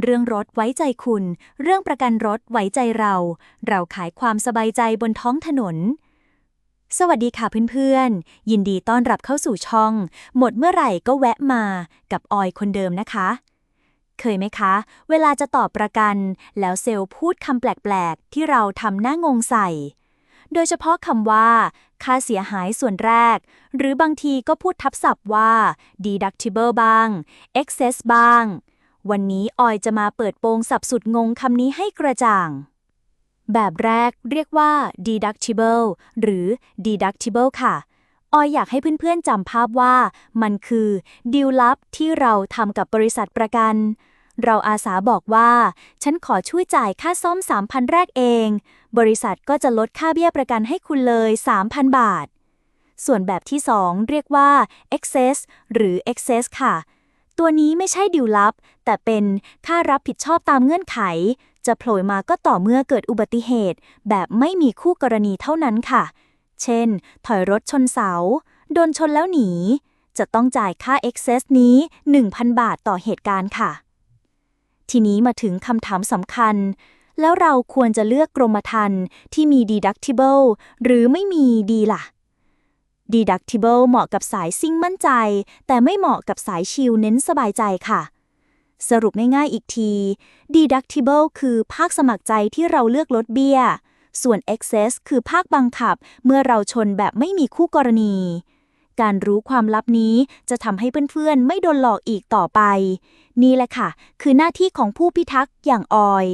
เรื่องรถไว้ใจคุณ เรื่องประกันรถไว้ใจเรา เราขายความสบายใจบนท้องถนน สวัสดีค่ะเพื่อนๆ ยินดีต้อนรับเข้าสู่ช่อง หมดเมื่อไหร่ก็แวะมากับออยคนเดิมนะคะ เคยไหมคะ เวลาจะตอบประกัน แล้วเซลล์พูดคำแปลกๆ ที่เราทำหน้างงใส่ โดยเฉพาะคำว่า ค่าเสียหายส่วนแรก หรือบางทีก็พูดทับศัพท์ว่า deductible บ้าง excess บ้าง วันนี้ออยจะมาเปิดโปงสับสุดงงคำนี้ให้กระจ่าง แบบแรกเรียกว่า deductible หรือ deductible ค่ะ ออยอยากให้เพื่อนๆจำภาพว่ามันคือดีลลับที่เราทำกับบริษัทประกัน เราอาสาบอกว่า ฉันขอช่วยจ่ายค่าซ่อม 3,000 แรกเอง บริษัทก็จะลดค่าเบี้ยประกันให้คุณเลย 3,000 บาท ส่วนแบบที่ 2 เรียกว่า excess หรือ excess ค่ะ ตัวนี้ไม่ใช่ดิวลับ แต่เป็นค่ารับผิดชอบตามเงื่อนไข จะโผล่มาก็ต่อเมื่อเกิดอุบัติเหตุ แบบไม่มีคู่กรณีเท่านั้นค่ะ เช่น ถอยรถชนเสา โดนชนแล้วหนี จะต้องจ่ายค่า excess นี้ 1,000 บาทต่อเหตุการณ์ค่ะ ทีนี้มาถึงคำถามสำคัญ แล้วเราควรจะเลือกกรมธรรม์ที่มี deductible หรือไม่มีดีล่ะ deductible เหมาะกับสายซิ่งมั่นใจ แต่ไม่เหมาะกับสายชิลเน้นสบายใจค่ะ สรุปง่ายๆอีกที deductible คือภาคสมัครใจที่เราเลือกลดเบี้ย ส่วน excess คือภาคบังคับ เมื่อเราชนแบบไม่มีคู่กรณี การรู้ความลับนี้จะทำให้เพื่อนๆ ไม่โดนหลอกอีกต่อไป นี่แหละค่ะ คือหน้าที่ของผู้พิทักษ์อย่างออย